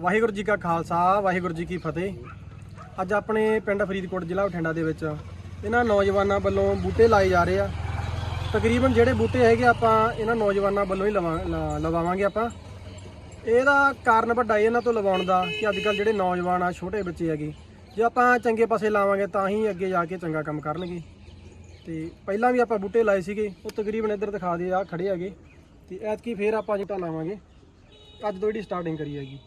ਵਾਹਿਗੁਰੂ ਜੀ ਕਾ ਖਾਲਸਾ, ਵਾਹਿਗੁਰੂ ਜੀ ਕੀ ਫਤਿਹ। ਅੱਜ ਆਪਣੇ ਪਿੰਡ ਫਰੀਦਕੋਟ ਜ਼ਿਲ੍ਹਾ ਬਠਿੰਡਾ ਦੇ ਵਿੱਚ ਇਹਨਾਂ ਨੌਜਵਾਨਾਂ ਵੱਲੋਂ ਬੂਟੇ ਲਾਏ ਜਾ ਰਹੇ ਆ। ਤਕਰੀਬਨ ਜਿਹੜੇ ਬੂਟੇ ਹੈਗੇ ਆਪਾਂ ਇਹਨਾਂ ਨੌਜਵਾਨਾਂ ਵੱਲੋਂ ਹੀ ਲਵਾ- ਲਾ- ਲਵਾਵਾਂਗੇ ਆਪਾਂ। ਇਹਦਾ ਕਾਰਨ ਵੱਡਾ ਇਹਨਾਂ ਤੋਂ ਲਵਾਉਣ ਦਾ ਕਿ ਅੱਜ ਕੱਲ ਜਿਹੜੇ ਨੌਜਵਾਨ ਆ, ਛੋਟੇ ਬੱਚੇ ਹੈਗੇ, ਜੇ ਆਪਾਂ ਚੰਗੇ ਪਾਸੇ ਲਾਵਾਂਗੇ ਤਾਂ ਹੀ ਅੱਗੇ ਜਾ ਕੇ ਚੰਗਾ ਕੰਮ ਕਰਨਗੇ। ਤੇ ਪਹਿਲਾਂ ਵੀ ਆਪਾਂ ਬੂਟੇ ਲਾਏ ਸੀਗੇ, ਉਹ ਤਕਰੀਬਨ ਇੱਧਰ ਦਿਖਾ ਦੇ ਆ, ਖੜੇ ਹੈਗੇ। ਤੇ ਐਤਕੀ ਫੇਰ ਆਪਾਂ ਜਿੱਟਾ ਲਾਵਾਂਗੇ। ਅੱਜ ਤੋਂ ਜਿਹੜੀ ਸਟਾਰਟਿੰਗ ਕਰੀ ਹੈਗੀ।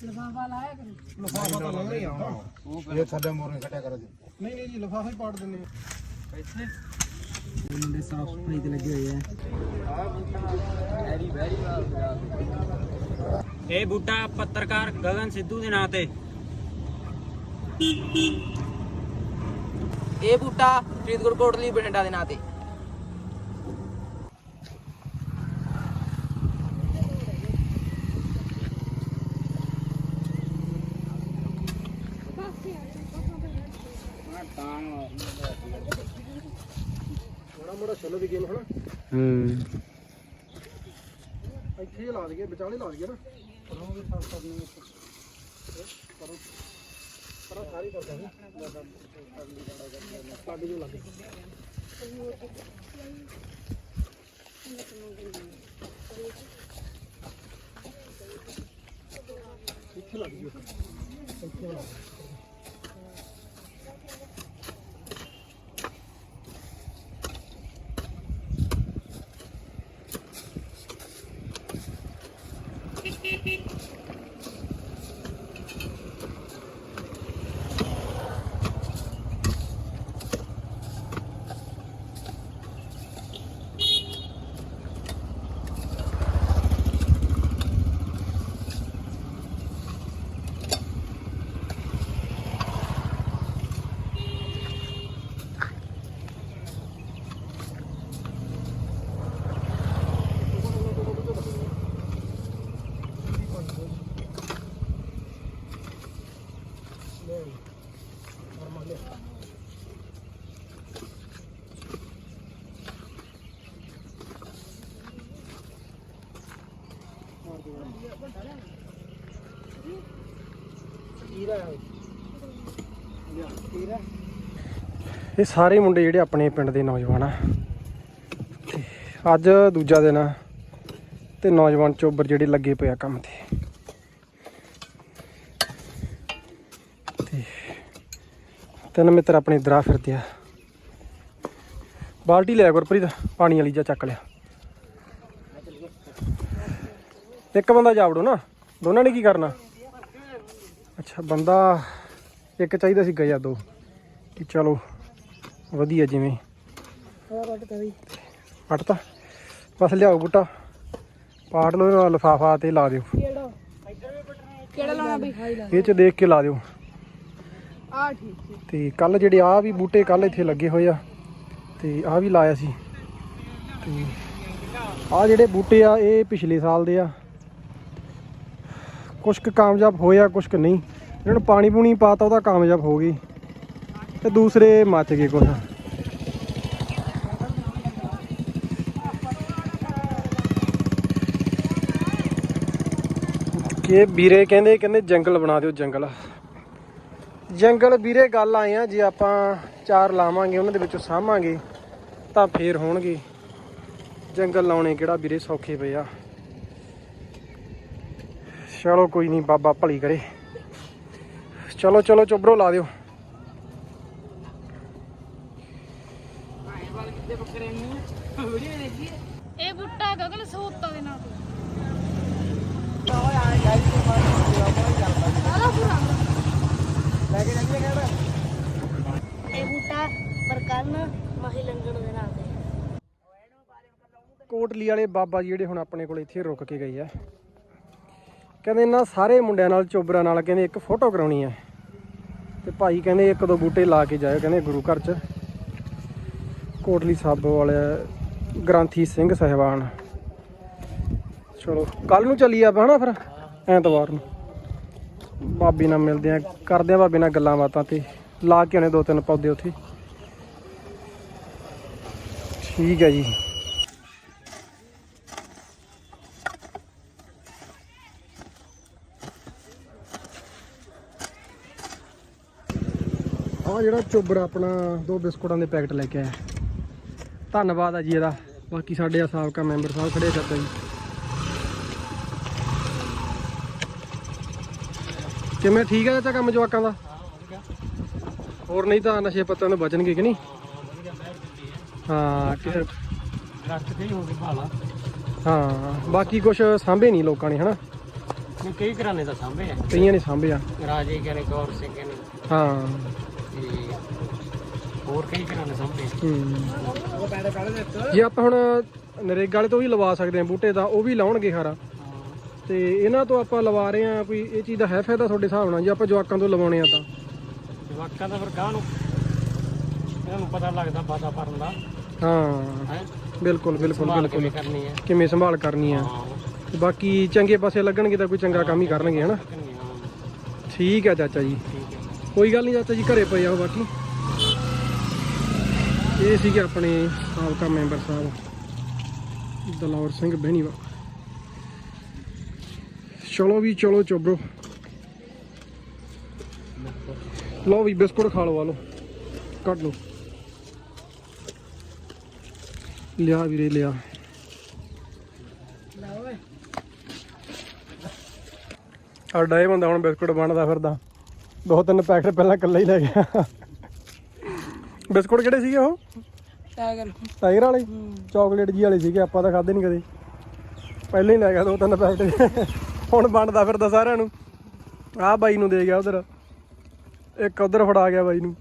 ਲਫਾਫਾ ਲਾਇਆ ਕਰੀ ਲਫਾਫਾ ਤਾਂ ਲਾਉਣਾ ਹੀ ਆ ਇਹ ਥੱਲੇ ਮੋਰੇ ਕੱਟਿਆ ਕਰੋ ਜੀ ਨਹੀਂ ਨਹੀਂ ਜੀ ਲਫਾਫਾ ਹੀ ਪਾੜ ਦਿੰਦੇ ਆ ਇੱਥੇ ਮੁੰਡੇ ਸਾਫ਼ ਸਫ਼ਾਈ ਤੇ ਲੱਗੇ ਹੋਏ ਆ। ਇਹ ਬੂਟਾ ਪੱਤਰਕਾਰ ਗਗਨ ਸਿੱਧੂ ਦੇ ਨਾਂ ਤੇ। ਇਹ ਬੂਟਾ ਫਰੀਦਕੋਟ ਕੋਟਲੀ ਬਠਿੰਡਾ ਦੇ ਨਾਂ ਤੇ। ਛੱਲੋ ਵੀ ਗੇਮ ਹਨਾ? ਹੂੰ। ਇੱਥੇ ਹੀ ਲਾ ਦਈਏ ਵਿਚਾਲੇ ਲਾ ਦਈਏ ਨਾ। ਕਰੋਗੇ ਸਾਫ਼ ਕਰਨੀ ਕਰੋ ਪਰ ਸਾਰੀ ਕਰ ਦਾਂਗੇ ਸਾਡੀ ਜੋ। ਲੱਗੇ ਇੱਥੇ ਲੱਗ ਜੂ ਇੱਥੇ ਲਾ ਇਹ ਸਾਰੇ ਮੁੰਡੇ ਜਿਹੜੇ ਆਪਣੇ ਪਿੰਡ ਦੇ ਨੌਜਵਾਨ ਆ। ਤੇ ਅੱਜ ਦੂਜਾ ਦਿਨ ਆ ਤੇ ਨੌਜਵਾਨ ਚੋਬਰ ਜਿਹੜੇ ਲੱਗੇ ਪਏ ਆ ਕੰਮ ਤੇ। ਤੇ ਤਿੰਨ ਮਿੱਤਰ ਆਪਣੇ ਇਧਰ ਫਿਰਦੇ ਆ। ਬਾਲਟੀ ਲਿਆ ਗੁਰਪ੍ਰੀਤ, ਪਾਣੀ ਵਾਲੀ ਜਾ ਚੱਕ ਲਿਆ। ਇੱਕ ਬੰਦਾ ਜਾਵੜੋ ਨਾ, ਦੋਨਾਂ ਨੇ ਕੀ ਕਰਨਾ? ਅੱਛਾ, ਬੰਦਾ ਇੱਕ ਚਾਹੀਦਾ ਸੀ ਗਿਆ ਦੋ ਕਿ ਚਲੋ ਵਧੀਆ ਜਿਵੇਂ। ਪੱਟਤਾ ਬਸ ਲਿਆਓ ਬੂਟਾ। ਪਾੜ ਲਓ ਇਹਨੂੰ ਲਫਾਫਾ ਤੇ ਲਾ ਦਿਓ। ਕਿਹੜਾ? ਲਾਉਣਾ ਬਈ? ਇਹ ਚ ਦੇਖ ਕੇ ਲਾ ਦਿਓ। ਆ ਠੀਕ ਤੇ ਕੱਲ ਜਿਹੜੇ ਆ ਵੀ ਬੂਟੇ ਕੱਲ ਇੱਥੇ ਲੱਗੇ ਹੋਏ ਆ ਤੇ ਆ ਵੀ ਲਾਇਆ ਸੀ। ਤੇ ਆ ਜਿਹੜੇ ਬੂਟੇ ਆ ਇਹ ਪਿਛਲੇ ਸਾਲ ਦੇ ਆ। ਕੁਛ ਕੁ ਕਾਮਯਾਬ ਹੋਇਆ ਕੁਛ ਕੁ ਨਹੀਂ। ਇਹਨਾਂ ਨੂੰ ਪਾਣੀ ਪੂਣੀ ਪਾਤਾ ਉਹਦਾ ਕਾਮਯਾਬ ਹੋ ਗਈ। ਤੇ ਦੂਸਰੇ ਮੱਚ ਗਏ ਕੁਛ। ਕਿ ਵੀਰੇ ਕਹਿੰਦੇ ਕਹਿੰਦੇ ਜੰਗਲ ਬਣਾ ਦਿਓ ਜੰਗਲ। ਜੰਗਲ ਵੀਰੇ ਗੱਲ ਆਏ ਆ, ਜੇ ਆਪਾਂ ਚਾਰ ਲਾਵਾਂਗੇ, ਉਹਨਾਂ ਦੇ ਵਿੱਚੋਂ ਸਾਂਭਾਂਗੇ, ਤਾਂ ਫੇਰ ਹੋਣਗੇ। ਜੰਗਲ ਲਾਉਣੇ ਕਿਹੜਾ ਵੀਰੇ ਸੌਖੇ ਪਏ ਆ। ਚਲੋ ਕੋਈ ਨਹੀਂ, ਬਾਬਾ ਭਲੀ ਕਰੇ। ਚਲੋ ਚਲੋ ਚੁਬਰੋ ਲਾ ਦਿਓ। ਇਹ ਬੁੱਟਾ ਗਗਨ ਸਹੂਤਾ ਦੇ ਨਾਲ। ਇਹ ਬੂਟਾ ਪਰਕਰਨ ਮਹੀ ਲੰਗਣ ਦੇ ਨਾਂ ਤੇ ਕੋਟਲੀ ਵਾਲੇ ਬਾਬਾ ਜੀ ਜਿਹੜੇ ਹੁਣ ਆਪਣੇ ਕੋਲ ਇੱਥੇ ਰੁਕ ਕੇ ਗਏ ਆ। ਕਹਿੰਦੇ ਇਹਨਾਂ ਸਾਰੇ ਮੁੰਡਿਆਂ ਨਾਲ ਚੋਬਰਾਂ ਨਾਲ ਕਹਿੰਦੇ ਇੱਕ ਫੋਟੋ ਕਰਾਉਣੀ ਆ। ਤੇ ਭਾਈ ਕਹਿੰਦੇ ਇੱਕ ਦੋ ਬੂਟੇ ਲਾ ਕੇ ਜਾਇਓ, ਕਹਿੰਦੇ ਗੁਰੂ ਘਰ 'ਚ। ਕੋਟਲੀ ਸਾਹਿਬ ਵਾਲੇ ਗ੍ਰੰਥੀ ਸਿੰਘ ਸਹਿਬਾਨ। ਚਲੋ ਕੱਲ ਨੂੰ ਚੱਲੀ ਆਪਾਂ ਹਨਾ ਫਿਰ, ਐਤਵਾਰ ਨੂੰ। ਬਾਬੀ ਨਾਲ ਮਿਲਦੇ ਆ ਕਰਦੇ ਆ ਬਾਬੇ ਨਾਲ ਗੱਲਾਂ ਬਾਤਾਂ ਤੇ। ਲਾ ਕੇ ਆਉਣੇ ਦੋ ਤਿੰਨ ਪੌਦੇ ਉੱਥੇ। ਠੀਕ ਹੈ ਜੀ। ਜਿਹੜਾ ਚੋਬਰ ਆਪਣਾ ਦੋ ਬਿਸਕੁਟਾਂ ਦੇ ਪੈਕਟ ਲੈ ਕੇ ਆਇਆ। ਧੰਨਵਾਦ ਆ ਜੀ ਇਹਦਾ। ਬਾਕੀ ਸਾਡੇ ਆ ਸਾਬਕਾ ਮੈਂਬਰ ਸਾਹਿਬ ਖੜੇ ਆ ਚਾਚਾ ਜੀ। ਕਿਵੇਂ ਠੀਕ ਹੈ ਚਾਚਾ ਕੰਮ ਜਵਾਕਾਂ ਦਾ? ਹੋਰ ਨਹੀਂ ਤਾਂ ਨਸ਼ੇ ਪੱਤਿਆਂ ਤੋਂ ਬਚਣਗੇ ਕਿ ਨਹੀਂ? ਹਾਂ ਕਿ ਰਸਤ ਕਈ ਹੋ ਗਈ ਭਾਲਾ ਹਾਂ ਬਾਕੀ ਕੁਝ ਸਾਂਭੇ ਨਹੀਂ ਲੋਕਾਂ ਨੇ ਹਨਾ? ਨਹੀਂ ਕਈ ਘਰਾਣੇ ਦਾ ਸਾਂਭੇ ਆ। ਕਈਆਂ ਨੇ ਸਾਂਭਿਆ। ਰਾਜੇ ਕਹਿੰਦੇ ਗੌਰ ਸਿੰਘ ਕਹਿੰਦੇ। ਹਾਂ। ਤੇ ਹੋਰ ਕਈ ਘਰਾਣੇ ਸਾਂਭੇ ਹੂੰ। ਜੇ ਆਪਾਂ ਹੁਣ ਨਰੇਗਾ ਵਾਲੇ ਤੋਂ ਵੀ ਲਵਾ ਸਕਦੇ ਹਾਂ ਬੂਟੇ ਦਾ ਉਹ ਵੀ ਲਾਉਣਗੇ ਖਾਰਾ ਤੇ ਇਹਨਾਂ ਤੋਂ ਆਪਾਂ ਲਵਾ ਰਹੇ ਆ ਕੋਈ ਇਹ ਚੀਜ਼ ਦਾ ਹੈ ਫਾਇਦਾ ਤੁਹਾਡੇ ਹਿਸਾਬ ਨਾਲ ਜੇ ਆਪਾਂ ਜਵਾਕਾਂ ਤੋਂ ਲਵਾਉਣੇ ਆ ਤਾਂ? ਜਵਾਕਾਂ ਦਾ ਫਿਰ ਗਾਹ ਨੂੰ ਇਹਨਾਂ ਨੂੰ ਪਤਾ ਲੱਗਦਾ ਵਾਤਾਵਰਨ ਦਾ। ਹਾਂ। ਬਿਲਕੁਲ ਬਿਲਕੁਲ ਬਿਲਕੁਲ। ਕਿਵੇਂ ਸੰਭਾਲ ਕਰਨੀ ਆ ਬਾਕੀ ਚੰਗੇ ਪਾਸੇ ਲੱਗਣਗੇ ਤਾਂ ਕੋਈ ਚੰਗਾ ਕੰਮ ਹੀ ਕਰਨਗੇ ਹਨਾ ਠੀਕ ਆ ਚਾਚਾ ਜੀ। ਕੋਈ ਗੱਲ ਨਹੀਂ, ਚਾਚਾ ਜੀ ਘਰੇ ਪਏ ਆਓ ਬਾਕੀ। ਇਹ ਸੀਗੇ ਆਪਣੇ ਸਾਬਕਾ ਮੈਂਬਰ ਸਾਹਿਬ, ਦਲੌਰ ਸਿੰਘ ਬਹਿਣੀਵਾ ਚਲੋ ਵੀ, ਚਲੋ ਚੋਬਰੋ। ਲਓ ਵੀ, ਬਿਸਕੁਟ ਖਾ ਲਓ, ਆ ਲਓ। ਕੱਢ ਲਓ। ਲਿਆ ਵੀਰੇ, ਲਿਆ। ਸਾਡਾ ਇਹ ਬੰਦਾ ਹੁਣ ਬਿਸਕੁਟ ਬਣਦਾ ਫਿਰਦਾ। ਦੋ ਤਿੰਨ ਪੈਕਟ ਪਹਿਲਾਂ ਇਕੱਲਾ ਹੀ ਲੈ ਗਿਆ। ਬਿਸਕੁਟ ਕਿਹੜੇ ਸੀਗੇ ਉਹ? ਟਾਈਗਰ। ਟਾਈਗਰ ਵਾਲੇ? ਚਾਕਲੇਟ ਜੀ ਵਾਲੇ ਸੀਗੇ ਆਪਾਂ ਤਾਂ ਖਾਦੇ ਨਹੀਂ ਕਦੇ। ਪਹਿਲਾਂ ਹੀ ਲੈ ਗਿਆ ਦੋ ਤਿੰਨ ਪੈਕਟ। ਹੁਣ ਬਣਦਾ ਫਿਰਦਾ ਸਾਰਿਆਂ ਨੂੰ। ਆਹ ਬਾਈ ਨੂੰ ਦੇ ਗਿਆ ਉਧਰ। ਇੱਕ ਉਧਰ ਫੜਾ ਗਿਆ ਬਾਈ ਨੂੰ।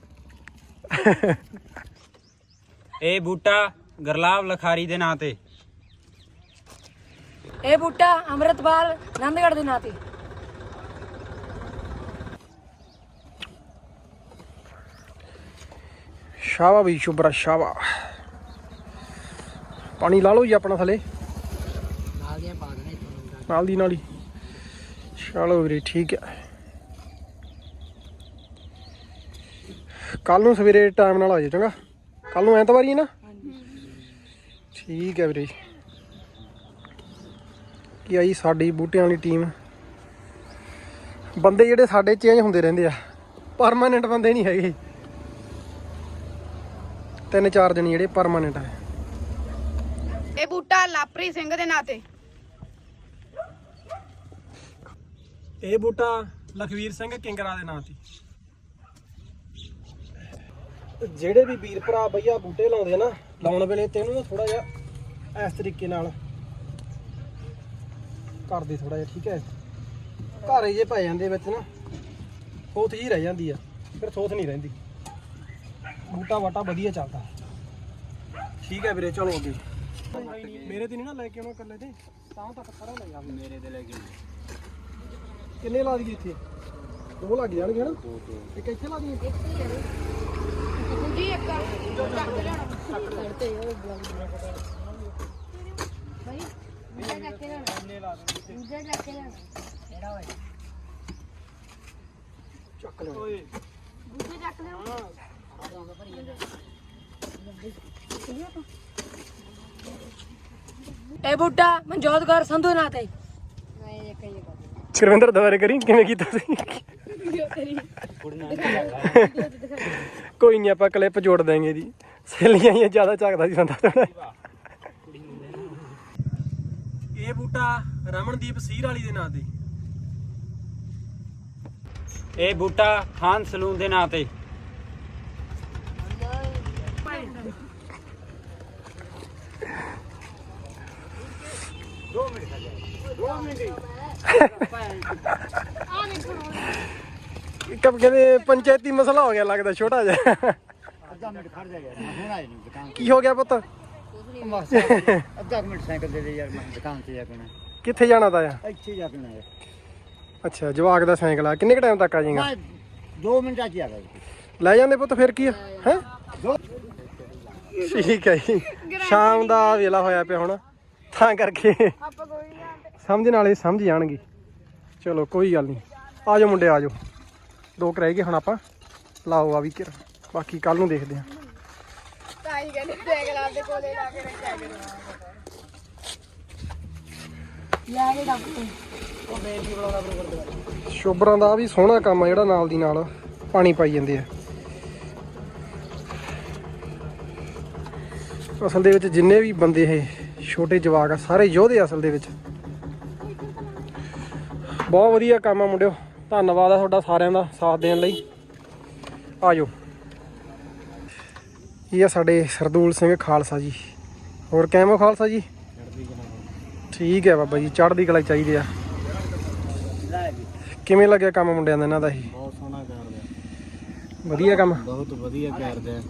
ਇਹ ਬੂਟਾ ਗਰਲਾਬ ਲਖਾਰੀ ਦੇ ਨਾਂ ਤੇ। ਇਹ ਬੂਟਾ ਅੰਮ੍ਰਿਤਪਾਲ ਆਨੰਦਗੜ੍ਹ ਦੇ ਨਾਂ ਤੇ। ਵੀ ਸ਼ੁਭਰਾ ਸ਼ਾਵਾ ਪਾਣੀ ਲਾ ਲਓ ਜੀ ਆਪਣਾ ਥਲੇ। ਨਾਲ ਦੀਆਂ ਪਾ ਦੇਣੇ ਨਾਲ ਦੀ ਨਾਲ ਹੀ। ਚਲੋ ਵੀਰੇ ਠੀਕ ਹੈ। ਕੱਲ ਨੂੰ ਸਵੇਰੇ ਟਾਈਮ ਨਾਲ ਆ ਜਾਓ ਚੰਗਾ। ਕੱਲ ਨੂੰ ਐਤਵਾਰੀ ਹੈ ਨਾ? ਠੀਕ ਹੈ ਵੀਰੇ। ਕੀ ਆਈ ਸਾਡੀ ਬੂਟਿਆਂ ਵਾਲੀ ਟੀਮ ਬੰਦੇ ਜਿਹੜੇ ਸਾਡੇ ਚੇਂਜ ਹੁੰਦੇ ਰਹਿੰਦੇ ਆ। ਪਰਮਾਨੈਂਟ ਬੰਦੇ ਨਹੀਂ ਹੈਗੇ। ਤਿੰਨ ਚਾਰ ਜਣੇ ਜਿਹੜੇ ਪਰਮਾਨੈਂਟ ਆ। ਇਹ ਬੂਟਾ ਲਾਪਰੀ ਸਿੰਘ ਦੇ ਨਾਂ ਤੇ। ਇਹ ਬੂਟਾ ਲਖਵੀਰ ਸਿੰਘ ਕਿੰਗਰਾ ਦੇ ਨਾਂ ਤੇ। ਜਿਹੜੇ ਵੀ ਵੀਰ ਭਰਾ ਬਈਆ ਬੂਟੇ ਲਾਉਂਦੇ ਆ ਨਾ ਲਾਉਣ ਵੇਲੇ ਤੇ ਇਹਨੂੰ ਥੋੜਾ ਜਿਹਾ ਇਸ ਤਰੀਕੇ ਨਾਲ ਕਰਦੇ ਥੋੜਾ ਜਿਹਾ ਠੀਕ ਹੈ। ਘਾਰੇ ਜੇ ਪੈ ਜਾਂਦੇ ਵਿੱਚ ਨਾ ਥੋਥ ਜੀ ਰਹਿ ਜਾਂਦੀ ਆ ਫਿਰ ਥੋਥ ਨਹੀਂ ਰਹਿੰਦੀ। ਬੂਟਾ ਵਾਟਾ ਵਧੀਆ ਚੱਲਦਾ। ਠੀਕ ਹੈ ਵੀਰੇ ਚਲੋ ਅੱਗੇ। ਮੇਰੇ ਤੇ ਨਹੀਂ ਨਾ ਲੈ ਕੇ ਆਉਣਾ ਇਕੱਲੇ ਤੇ ਤਾਂ ਤੱਕ ਸਾਰਾ ਲੈ ਜਾ ਮੇਰੇ ਤੇ ਲੈ ਕੇ ਕਿੰਨੇ ਲਾ ਦਈਏ ਇੱਥੇ? ਦੋ ਲੱਗ ਜਾਣਗੇ ਹਨਾ? ਇੱਕ ਇੱਥੇ ਲਾ ਦਈਏ? ਜੀ ਇੱਕ ਚੱਕ ਲੈ ਇਹ ਬੂਟਾ ਮਨਜੋਤ ਕੌਰ ਸੰਧੂ ਨਾਂ ਤੇ। ਸ਼ਰਵਿੰਦਰ ਦੁਬਾਰੇ ਕਰੀ ਕਿਵੇਂ ਕੀਤਾ ਸੀ? ਕੋਈ ਨਹੀਂ ਆਪਾਂ ਕਲਿੱਪ ਜੋੜ ਦਾਂਗੇ ਜੀ। ਸਹੇਲੀਆਂ ਹੀ ਜ਼ਿਆਦਾ ਝਾਕਦਾ ਸੀ ਬੰਦਾ ਥੋੜਾ ਇਹ ਬੂਟਾ ਰਮਨਦੀਪ ਸੀਰ ਵਾਲੀ ਦੇ ਨਾਂ ਤੇ। ਇਹ ਬੂਟਾ ਖਾਨ ਸਲੂਨ ਦੇ ਨਾਂ ਤੇ। ਕਬ ਕਹਿੰਦੇ ਪੰਚਾਇਤੀ ਮਸਲਾ ਹੋ ਗਿਆ ਲੱਗਦਾ ਛੋਟਾ ਜਿਹਾ। ਅੱਧਾ ਮਿੰਟ ਖੜ ਜਾ ਯਾਰ ਹੁਣ ਆਏ ਨਹੀਂ ਦੁਕਾਨ ਕੀ ਹੋ ਗਿਆ ਪੁੱਤ? ਬਸ ਅੱਧਾ ਮਿੰਟ ਸਾਈਕਲ ਦੇ ਦੇ ਯਾਰ ਮੈਂ ਦੁਕਾਨ ਤੇ ਜਾ ਕੇ ਕਿੱਥੇ ਜਾਣਾ ਤਾਂ ਆ? ਇੱਥੇ ਜਾ ਕੇ ਯਾਰ। ਅੱਛਾ ਜਵਾਕ ਦਾ ਸਾਈਕਲ ਆ। ਕਿੰਨੇ ਕ ਟਾਈਮ ਤੱਕ ਆ ਜਾਏਗਾ? ਮੈਂ 2 ਮਿੰਟ ਚ ਆ ਗਿਆ ਲੈ ਜਾਂਦੇ ਪੁੱਤ ਫਿਰ ਕੀ ਆ? ਹੈ? ਠੀਕ ਹੈ ਜੀ। ਸ਼ਾਮ ਦਾ ਵੇਲਾ ਹੋਇਆ ਪਿਆ ਹੁਣ। ਤਾਂ ਕਰਕੇ ਸਮਝਣ ਵਾਲੇ ਸਮਝ ਜਾਣਗੇ। ਚਲੋ ਕੋਈ ਗੱਲ ਨਹੀਂ। ਆ ਜਾਓ ਮੁੰਡੇ ਆ ਜਾਓ। ਦੋ ਰਹਿ ਗਏ ਹੁਣ ਆਪਾਂ। ਲਾਓ ਆ ਵੀ ਕਿਰ ਬਾਕੀ ਕੱਲ ਨੂੰ ਦੇਖਦੇ ਹਾਂ। ਤਾਈ ਕਹਿੰਦੀ ਦੇਖ ਲਾ ਦੇ ਕੋਲੇ ਲਾ ਕੇ ਰੱਖਿਆ ਲੈ ਕੇ ਡਾਕਟਰ। ਸ਼ੋਬਰਾਂ ਦਾ ਵੀ ਸੋਹਣਾ ਕੰਮ ਆ ਜਿਹੜਾ ਨਾਲ ਦੀ ਨਾਲ। ਪਾਣੀ ਪਾਈ ਜਾਂਦੇ ਆ। ਅਸਲ ਦੇ ਵਿੱਚ ਜਿੰਨੇ ਵੀ ਬੰਦੇ ਇਹ ਛੋਟੇ ਜਵਾਕ ਆ ਸਾਰੇ ਯੋਧੇ ਅਸਲ ਦੇ ਵਿੱਚ। ਬਹੁਤ ਵਧੀਆ ਕੰਮ ਆ ਮੁੰਡਿਓ। ਧੰਨਵਾਦ ਆ ਤੁਹਾਡਾ ਸਾਰਿਆਂ ਦਾ ਸਾਥ ਦੇਣ ਲਈ। ਆਜੋ। ਇਹ ਆ ਸਾਡੇ ਸਰਦੂਲ ਸਿੰਘ ਖਾਲਸਾ ਜੀ। ਹੋਰ ਕਿਵੇਂ ਖਾਲਸਾ ਜੀ? ਠੀਕ ਹੈ ਬਾਬਾ ਜੀ ਚੜ੍ਹਦੀ ਕਲਾ ਚਾਹੀਦੇ ਆ। ਕਿਵੇਂ ਲੱਗਿਆ ਕੰਮ ਮੁੰਡਿਆਂ ਦਾ ਇਹਨਾਂ ਦਾ ਇਹ? ਬਹੁਤ ਸੋਹਣਾ ਕਰਦੇ ਵਧੀਆ ਕੰਮ। ਬਹੁਤ ਵਧੀਆ ਕਰਦੇ ਆ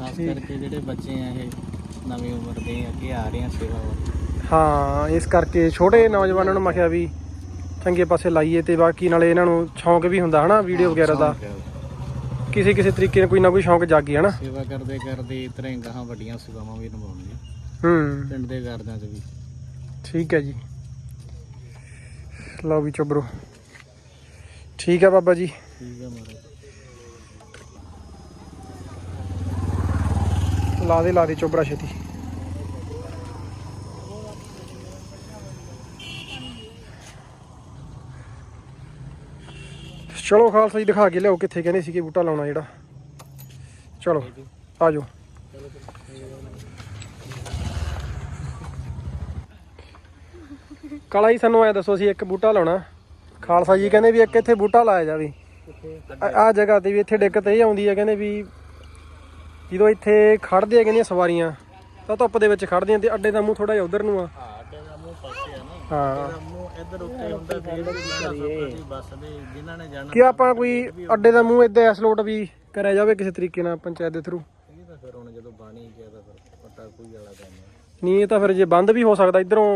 ਖਾਸ ਕਰਕੇ ਜਿਹੜੇ ਬੱਚੇ ਆ ਇਹ ਨਵੀਂ ਉਮਰ ਦੇ ਅੱਗੇ ਆ ਰਹੇ ਆ ਸੇਵਾ ਵੱਲ। ਹਾਂ ਇਸ ਕਰਕੇ ਛੋਟੇ ਨੌਜਵਾਨਾਂ ਨੂੰ ਮੈਂ ਕਿਹਾ ਵੀ ਚੰਗੇ ਪਾਸੇ ਲਾਈਏ ਤੇ ਬਾਕੀ ਨਾਲੇ ਇਹਨਾਂ ਨੂੰ ਸ਼ੌਂਕ ਵੀ ਹੁੰਦਾ ਹਨਾ ਵੀਡੀਓ ਵਗੈਰਾ ਦਾ। ਕਿਸੇ ਕਿਸੇ ਤਰੀਕੇ ਨਾਲ ਕੋਈ ਨਾ ਕੋਈ ਸ਼ੌਂਕ ਜਾਗੀ ਹਨਾ। ਸੇਵਾ ਕਰਦੇ ਕਰਦੇ ਇਤਰੇ ਗਾਹਾਂ ਵੱਡੀਆਂ ਸੇਵਾਵਾਂ ਵੀ ਨਿਭਾਉਣਗੇ ਹੂੰ। ਪਿੰਡ ਦੇ ਘਰਦਿਆਂ 'ਚ ਵੀ। ਠੀਕ ਹੈ ਜੀ। ਲਓ ਵੀ ਚੋਬਰੋ ਠੀਕ ਹੈ ਬਾਬਾ ਜੀ। ਠੀਕ ਹੈ ਮਹਾਰਾਜ। ਲਾ ਦੇ ਲਾ ਦੇ ਚੋਬਰਾ ਛੇਤੀ। ਚਲੋ ਖਾਲਸਾ ਜੀ, ਦਿਖਾ ਕੇ ਲਿਆਓ ਕਿੱਥੇ ਕਹਿੰਦੇ ਸੀ ਕਿ ਬੂਟਾ ਲਾਉਣਾ ਜਿਹੜਾ। ਚਲੋ, ਆ ਜਾਓ। ਕਾਲਾ ਜੀ, ਸਾਨੂੰ ਐ ਦੱਸੋ, ਅਸੀਂ ਇੱਕ ਬੂਟਾ ਲਾਉਣਾ। ਖਾਲਸਾ ਜੀ ਕਹਿੰਦੇ ਵੀ ਇੱਕ ਇੱਥੇ ਬੂਟਾ ਲਾਇਆ ਜਾਵੇ। ਆ ਜਗ੍ਹਾ ਤੇ ਵੀ ਇੱਥੇ ਦਿੱਕਤ ਇਹ ਆਉਂਦੀ ਹੈ, ਕਹਿੰਦੇ ਵੀ ਜਦੋਂ ਇੱਥੇ ਖੜਦੇ ਆ ਕਹਿੰਦੀਆਂ ਸਵਾਰੀਆਂ ਤਾਂ ਧੁੱਪ ਦੇ ਵਿੱਚ ਖੜਦੀਆਂ ਤੇ ਅੱਡੇ ਦਾ ਮੂੰਹ ਥੋੜਾ ਜਿਹਾ ਉਧਰ ਨੂੰ ਆ। ਅੱਡੇ ਦਾ ਮੂੰਹ ਪਾਸੇ ਆ ਨਾ। ਹਾਂ। ਮੂੰਹ ਇੱਧਰ ਉੱਤੇ ਹੁੰਦਾ ਫਿਰ ਕਰੀਏ ਬੱਸ ਦੇ ਜਿਨ੍ਹਾਂ ਨੇ ਜਾਣਾ ਕਿ ਆਪਾਂ ਕੋਈ ਅੱਡੇ ਦਾ ਮੂੰਹ ਇਦਾਂ ਇਸ ਲੋਟ ਵੀ ਕਰਿਆ ਜਾਵੇ ਕਿਸੇ ਤਰੀਕੇ ਨਾਲ ਪੰਚਾਇਤ ਦੇ ਥਰੂ ਇਹ ਤਾਂ ਫਿਰ ਹੁਣ ਜਦੋਂ ਬਾਣੀ ਗਿਆ ਤਾਂ ਫਿਰ ਪਤਾ ਕੋਈ ਵਾਲਾ ਕੰਮ ਹੈ ਨਹੀਂ ਇਹ ਤਾਂ ਫਿਰ ਜੇ ਬੰਦ ਵੀ ਹੋ ਸਕਦਾ ਇਧਰੋਂ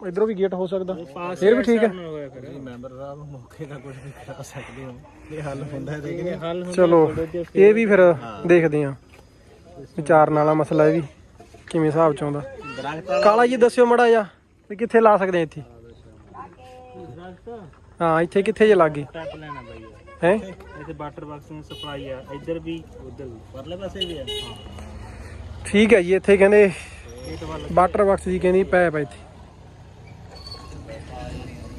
ਇਧਰੋਂ ਵੀ ਗੇਟ ਹੋ ਸਕਦਾ। ਫਿਰ ਵੀ ਠੀਕ ਹੈ। ਮੈਂਬਰ ਸਾਹਿਬ ਮੌਕੇ ਦਾ ਕੁਝ ਵੀ ਕਰਾ ਸਕਦੇ ਹੋ। ਇਹ ਹੱਲ ਹੁੰਦਾ ਹੈ ਦੇਖਦੇ ਹੱਲ ਚਲੋ ਇਹ ਵੀ ਫਿਰ ਦੇਖਦੇ ਆ ਵਿਚਾਰਨ ਵਾਲਾ ਮਸਲਾ ਇਹ ਵੀ ਕਿਵੇਂ ਹਿਸਾਬ ਚ ਆਉਂਦਾ। ਕਾਲਾ ਜੀ ਦੱਸਿਓ ਮੜਾ ਜਾ ਵੀ ਕਿੱਥੇ ਲਾ ਸਕਦੇ ਆ ਇੱਥੇ? ਹਾਂ ਇੱਥੇ ਕਿੱਥੇ ਜੇ ਲੱਗੇ? ਟੱਪ ਲੈਣਾ ਬਾਈ ਹੈ? ਇੱਥੇ ਵਾਟਰ ਬਾਕਸ ਨੂੰ ਸਪਲਾਈ ਆ ਇੱਧਰ ਵੀ ਉੱਧਰ ਵੀ। ਪਰਲੇ ਪਾਸੇ ਵੀ ਹੈ ਠੀਕ ਹੈ ਜੀ ਇੱਥੇ ਕਹਿੰਦੇ ਵਾਟਰ ਬਾਕਸ ਦੀ ਕਹਿੰਦੀ ਪੈਪ ਹੈ ਇੱਥੇ।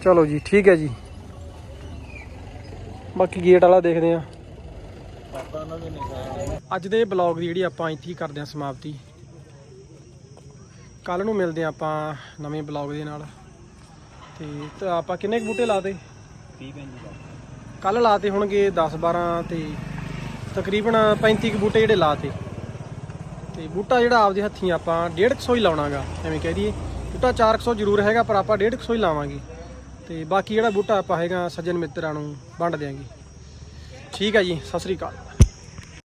ਚਲੋ ਜੀ ਠੀਕ ਹੈ ਜੀ। ਬਾਕੀ ਗੇਟ ਵਾਲਾ ਦੇਖਦੇ ਆ ਪਾਪਾ ਉਹਨਾਂ ਦੇ ਨਿਸ਼ਾਨ ਅੱਜ ਦੇ ਬਲੌਗ ਦੀ ਜਿਹੜੀ ਆਪਾਂ ਇੱਥੇ ਹੀ ਕਰਦੇ ਹਾਂ ਸਮਾਪਤੀ। ਕੱਲ ਨੂੰ ਮਿਲਦੇ ਆਪਾਂ ਨਵੇਂ ਬਲੌਗ ਦੇ ਨਾਲ। ਤੇ ਆਪਾਂ ਕਿੰਨੇ ਕੁ ਬੂਟੇ ਲਾਤੇ? 30 ਪੈਂਦੀ ਕੱਲ ਲਾਤੇ ਹੋਣਗੇ 10 12 ਤੇ ਤਕਰੀਬਨ 35 ਕੁ ਬੂਟੇ ਜਿਹੜੇ ਲਾਤੇ। ਤੇ ਬੂਟਾ ਜਿਹੜਾ ਆਪਦੇ ਹੱਥੀਂ ਆਪਾਂ 150 ਹੀ ਲਾਉਣਾਗਾ ਐਵੇਂ ਕਹਿ ਦਈਏ। ਬੂਟਾ 400 ਜ਼ਰੂਰ ਹੈਗਾ ਪਰ ਆਪਾਂ 150 ਹੀ ਲਾਵਾਂਗੇ। ਤੇ ਬਾਕੀ ਜਿਹੜਾ ਬੂਟਾ ਆਪਾਂ ਹੈਗਾ ਸੱਜਣ ਮਿੱਤਰਾਂ ਨੂੰ ਵੰਡ ਦਿਆਂਗੇ। ਠੀਕ ਹੈ ਜੀ ਸਤਿ ਸ੍ਰੀ ਅਕਾਲ।